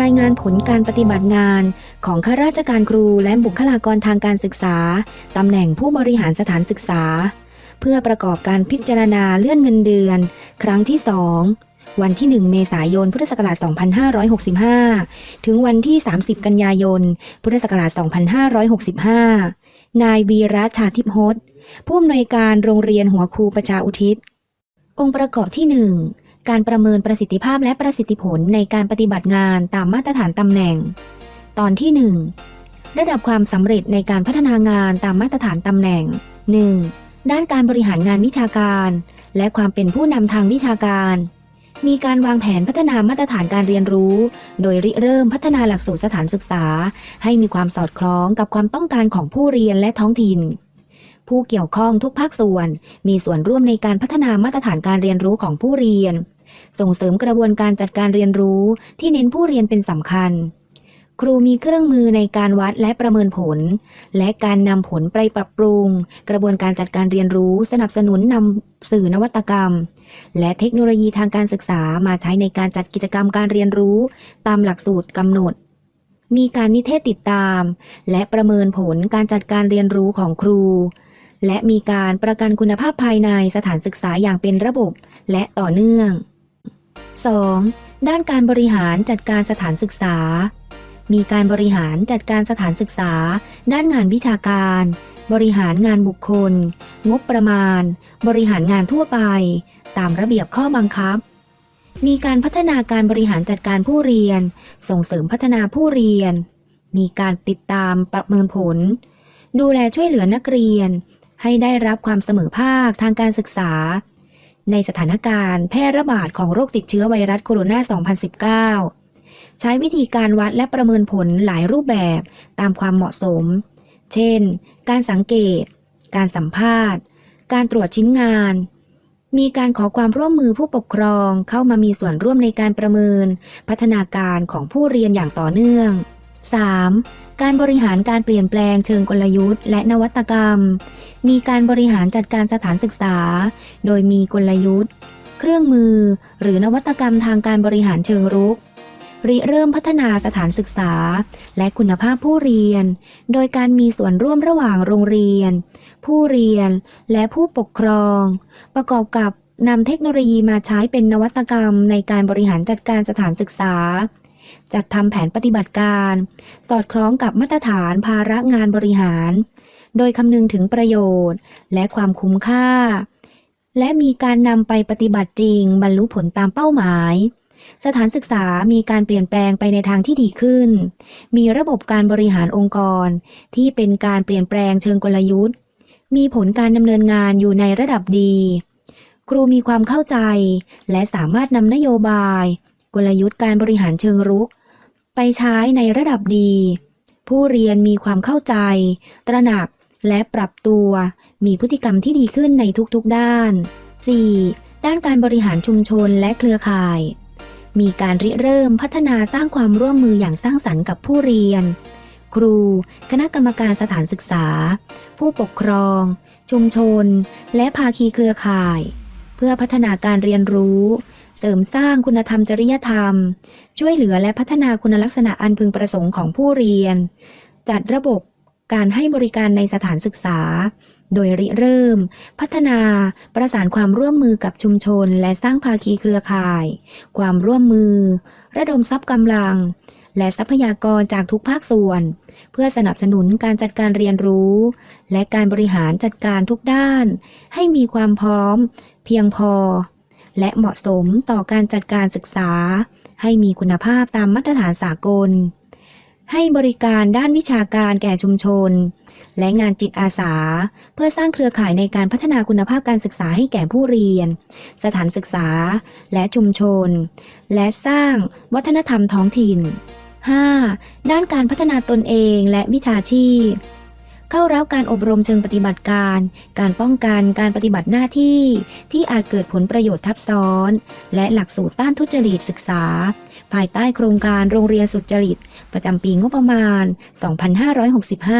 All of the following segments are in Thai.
รายงานผลการปฏิบัติงานของข้าราชการครูและบุคลากรทางการศึกษา ตำแหน่งผู้บริหารสถานศึกษา เพื่อประกอบการพิจารณาเลื่อนเงินเดือน ครั้งที่ 2 วันที่ 1 เมษายน พุทธศักราช 2565 ถึงวันที่ 30 กันยายน พุทธศักราช 2565 นายวีระชาทิพย์ฮดผู้อำนวยการโรงเรียนหัวครูประชาอุทิศ องค์ประกอบที่ 1 การประเมินประสิทธิภาพและประสิทธิผลในการปฏิบัติงานตามมาตรฐานตำแหน่ง ตอนที่ 1 ระดับความสำเร็จในการพัฒนางานตามมาตรฐานตำแหน่ง 1. ด้านการบริหารงานวิชาการ และความเป็นผู้นำทางวิชาการ มีการวางแผนพัฒนามาตรฐานการเรียนรู้ โดยริเริ่มพัฒนาหลักสูตรสถานศึกษา ให้มีความสอดคล้องกับความต้องการของผู้เรียนและท้องถิ่น ผู้เกี่ยวข้องทุกภาคส่วน มีส่วนร่วมในการพัฒนามาตรฐานการเรียนรู้ของผู้เรียน ส่งเสริมกระบวนการจัดการเรียนรู้ที่เน้นผู้เรียนเป็นสำคัญ ครูมีเครื่องมือในการวัดและประเมินผล และการนำผลไปปรับปรุง กระบวนการจัดการเรียนรู้ สนับสนุนนำสื่อนวัตกรรม และเทคโนโลยีทางการศึกษามาใช้ในการจัดกิจกรรมการเรียนรู้ ตามหลักสูตรกำหนดมีการนิเทศติดตาม และประเมินผลการจัดการเรียนรู้ของครู และมีการประกันคุณภาพภายในสถานศึกษาอย่างเป็นระบบและต่อเนื่อง 2. ด้านการบริหารจัดการสถานศึกษา มีการบริหารจัดการสถานศึกษา ด้านงานวิชาการ บริหารงานบุคคล งบประมาณ บริหารงานทั่วไป ตามระเบียบข้อบังคับ มีการพัฒนาการบริหารจัดการผู้เรียน ส่งเสริมพัฒนาผู้เรียน มีการติดตามประเมินผล ดูแลช่วยเหลือนักเรียน ให้ได้รับความเสมอภาคทางการศึกษา ในสถานการณ์แพร่ระบาดของโรคติดเชื้อไวรัสโคโรนา 2019 ใช้วิธีการวัดและประเมินผลหลายรูปแบบตามความเหมาะสม เช่น การสังเกต การสัมภาษณ์ การตรวจชิ้นงานมีการขอความร่วมมือผู้ปกครองเข้ามามีส่วนร่วมในการประเมิน พัฒนาการของผู้เรียนอย่างต่อเนื่อง 3. การบริหารการเปลี่ยนแปลงเชิงกลยุทธ์ และนวัตกรรม มีการบริหารจัดการสถานศึกษา โดยมีกลยุทธ์ เครื่องมือ หรือนวัตกรรมทางการบริหารเชิงรุกริเริ่มพัฒนาสถานศึกษา และคุณภาพผู้เรียน โดยการมีส่วนร่วมระหว่างโรงเรียน ผู้เรียนและผู้ปกครอง ประกอบกับนำเทคโนโลยีมาใช้เป็นนวัตกรรมในการบริหารจัดการสถานศึกษา จัดทำแผนปฏิบัติการ สอดคล้องกับมาตรฐานภาระงานบริหาร โดยคำนึงถึงประโยชน์ และความคุ้มค่า และมีการนำไปปฏิบัติจริง บรรลุผลตามเป้าหมาย สถานศึกษามีการเปลี่ยนแปลงไปในทางที่ดีขึ้น มีระบบการบริหารองค์กร ที่เป็นการเปลี่ยนแปลงเชิงกลยุทธ์ มีผลการดำเนินงานอยู่ในระดับดีครูมีความเข้าใจ และสามารถนำนโยบาย กลยุทธ์การบริหารเชิงรุก ไปใช้ในระดับดี ผู้เรียนมีความเข้าใจ ตระหนักและปรับตัว มีพฤติกรรมที่ดีขึ้นในทุกๆด้าน 4. ด้านการบริหารชุมชนและเครือข่าย มีการริเริ่มพัฒนาสร้างความร่วมมืออย่างสร้างสรรค์กับผู้เรียน ครู คณะกรรมการสถานศึกษา ผู้ปกครอง ชุมชน และภาคีเครือข่าย เพื่อพัฒนาการเรียนรู้ เสริมสร้างคุณธรรมจริยธรรม ช่วยเหลือและพัฒนาคุณลักษณะอันพึงประสงค์ของผู้เรียน จัดระบบการให้บริการในสถานศึกษา โดยริเริ่ม พัฒนาประสานความร่วมมือกับชุมชน และสร้างภาคีเครือข่าย ความร่วมมือ ระดมทรัพย์กำลัง และทรัพยากรจากทุกภาคส่วน เพื่อสนับสนุนการจัดการเรียนรู้ และการบริหารจัดการทุกด้าน ให้มีความพร้อม เพียงพอ และเหมาะสมต่อการจัดการศึกษา ให้มีคุณภาพตามมาตรฐานสากล ให้บริการด้านวิชาการแก่ชุมชน และงานจิตอาสา เพื่อสร้างเครือข่ายในการพัฒนาคุณภาพการศึกษาให้แก่ผู้เรียน สถานศึกษาและชุมชน และสร้างวัฒนธรรมท้องถิ่น 5. ด้านการพัฒนาตนเองและวิชาชีพ เข้ารับการอบรมเชิงปฏิบัติการ การป้องกันการปฏิบัติหน้าที่ ที่อาจเกิดผลประโยชน์ทับซ้อน และหลักสูตรต้านทุจริตศึกษา ภายใต้โครงการโรงเรียนสุจริต ประจำปีงบประมาณ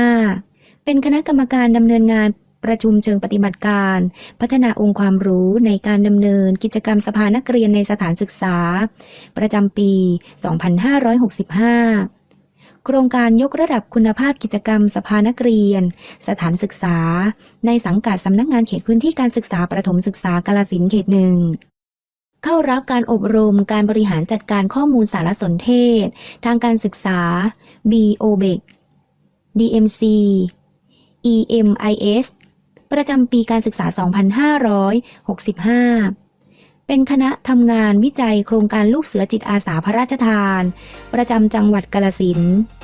2565 เป็นคณะกรรมการดำเนินงานประชุมเชิงปฏิบัติการ พัฒนาองค์ความรู้ในการดำเนินกิจกรรมสภานักเรียนในสถานศึกษา ประจำปี 2565 โครงการยกระดับคุณภาพกิจกรรมสภานักเรียน สถานศึกษา ในสังกัดสำนักงานเขตพื้นที่การศึกษาประถมศึกษากาลสินเขตหนึ่งเข้ารับการอบรมการบริหารจัดการข้อมูลสารสนเทศ ทางการศึกษา BOBEC DMC EMIS ประจำปีการศึกษา 2565 เป็นคณะทำงานวิจัยโครงการลูกเสือจิตอาสาพระราชทาน ประจำจังหวัดกาลสิน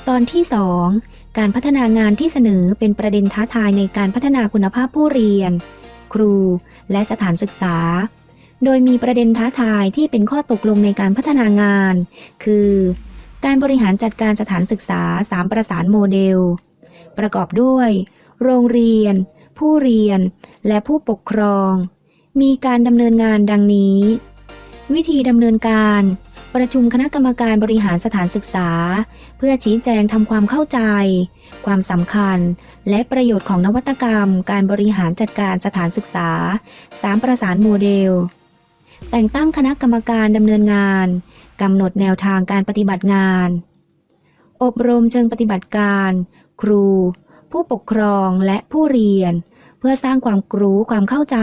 ตอนที่ 2 การพัฒนางานที่เสนอเป็นประเด็นท้าทายในการพัฒนาคุณภาพผู้เรียน ครู และสถานศึกษา โดยมีประเด็นท้าทายที่เป็นข้อตกลงในการพัฒนางาน คือ การบริหารจัดการสถานศึกษา 3 ประสานโมเดล ประกอบด้วย โรงเรียน ผู้เรียน และผู้ปกครอง มีการดำเนินงานดังนี้ วิธีดำเนินการ ประชุมคณะกรรมการบริหารสถานศึกษา เพื่อชี้แจงทำความเข้าใจ ความสำคัญ และประโยชน์ของนวัตกรรม การบริหารจัดการสถานศึกษา3ประสานโมเดล แต่งตั้งคณะกรรมการดำเนินงานกำหนดแนวทางการปฏิบัติงาน อบรมเชิงปฏิบัติการ ครู ผู้ปกครองและผู้เรียน เพื่อสร้างความรู้ความเข้าใจ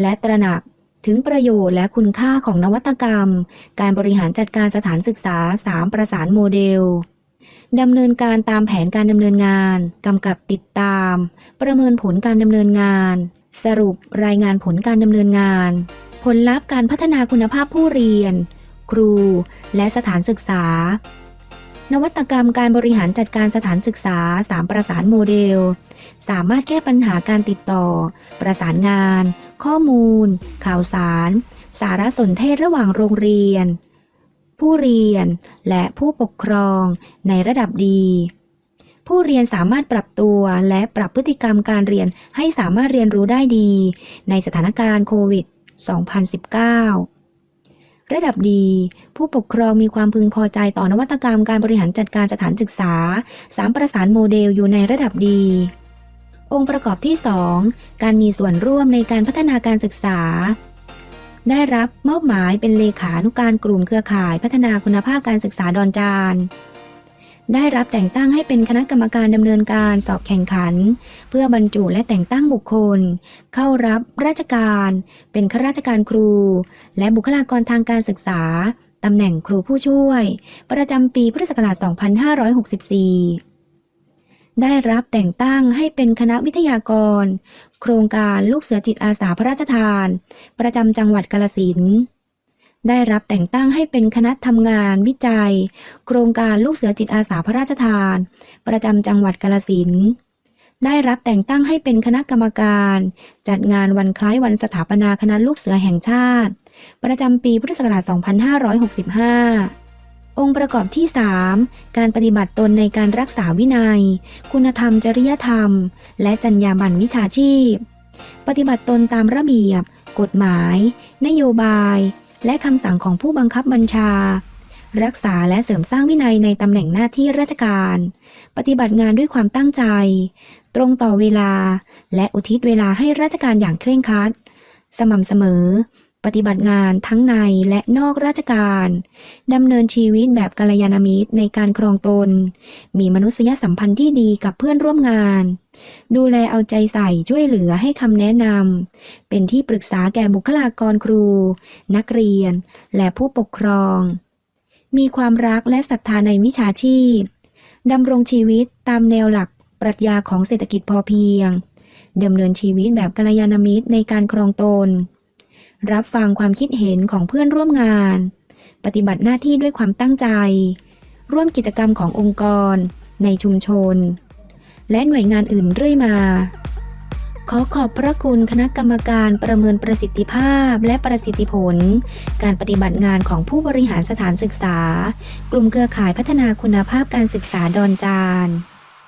และตระหนักถึงประโยชน์และคุณค่าของนวัตกรรม การบริหารจัดการสถานศึกษา 3 ประสานโมเดลดำเนินการตามแผนการดำเนินงานกำกับติดตาม ประเมินผลการดำเนินงาน สรุปรายงานผลการดำเนินงาน ผลลัพธ์การพัฒนาคุณภาพผู้เรียน ครู และสถานศึกษา นวัตกรรมการบริหารจัดการสถานศึกษา 3 ประสานโมเดล สามารถแก้ปัญหาการติดต่อ ประสานงาน ข้อมูล ข่าวสาร สารสนเทศระหว่างโรงเรียน ผู้เรียน และผู้ปกครองในระดับดี ผู้เรียนสามารถปรับตัวและปรับพฤติกรรมการเรียนให้สามารถเรียนรู้ได้ดี ในสถานการณ์โควิด 2019 ระดับดี ผู้ปกครองมีความพึงพอใจต่อนวัตกรรมการบริหารจัดการสถานศึกษาสามประสานโมเดลอยู่ในระดับดี องค์ประกอบที่ 2 การมีส่วนร่วมในการพัฒนาการศึกษา ได้รับมอบหมายเป็นเลขานุการกลุ่มเครือข่ายพัฒนาคุณภาพการศึกษาดอนจาน ได้รับแต่งตั้งให้เป็นคณะกรรมการดำเนินการสอบแข่งขัน เพื่อบรรจุและแต่งตั้งบุคคล เข้ารับราชการ เป็นข้าราชการครู และบุคลากรทางการศึกษาตำแหน่งครูผู้ช่วย ประจำปีพุทธศักราช 2564ได้รับแต่งตั้งให้เป็นคณะวิทยากร โครงการลูกเสือจิตอาสาพระราชทาน ประจำจังหวัดกาลสินธุ์ ได้รับแต่งตั้งให้เป็นคณะทำงานวิจัย โครงการลูกเสือจิตอาสาพระราชทาน ประจำจังหวัดกาลสินได้รับแต่งตั้งให้เป็นคณะกรรมการ จัดงานวันคล้ายวันสถาปนาคณะลูกเสือแห่งชาติ ประจำปีพุทธศักราช 2565 องค์ประกอบที่ 3 การปฏิบัติตนในการรักษาวินัย คุณธรรมจริยธรรม และจรรยาบรรณวิชาชีพ ปฏิบัติตนตามระเบียบ กฎหมาย นโยบาย และคำสั่งของผู้บังคับบัญชา รักษาและเสริมสร้างวินัยในตำแหน่งหน้าที่ราชการ ปฏิบัติงานด้วยความตั้งใจ ตรงต่อเวลา และอุทิศเวลาให้ราชการอย่างเคร่งครัด สม่ำเสมอ ปฏิบัติงานทั้งในและนอกราชการ ดำเนินชีวิตแบบกัลยาณมิตรในการครองตน มีมนุษยสัมพันธ์ที่ดีกับเพื่อนร่วมงาน ดูแลเอาใจใส่ช่วยเหลือให้คำแนะนำ เป็นที่ปรึกษาแก่บุคลากรครู นักเรียน และผู้ปกครอง มีความรักและศรัทธาในวิชาชีพ ดำรงชีวิตตามแนวหลักปรัชญาของเศรษฐกิจพอเพียงดำเนินชีวิตแบบกัลยาณมิตรในการครองตน รับฟังความคิดเห็นของเพื่อนร่วมงาน ปฏิบัติหน้าที่ด้วยความตั้งใจ ร่วมกิจกรรมขององค์กร ในชุมชน และหน่วยงานอื่นเรื่อยมา ขอขอบพระคุณคณะกรรมการประเมินประสิทธิภาพและประสิทธิผล การปฏิบัติงานของผู้บริหารสถานศึกษา กลุ่มเครือข่ายพัฒนาคุณภาพการศึกษาดอนจาน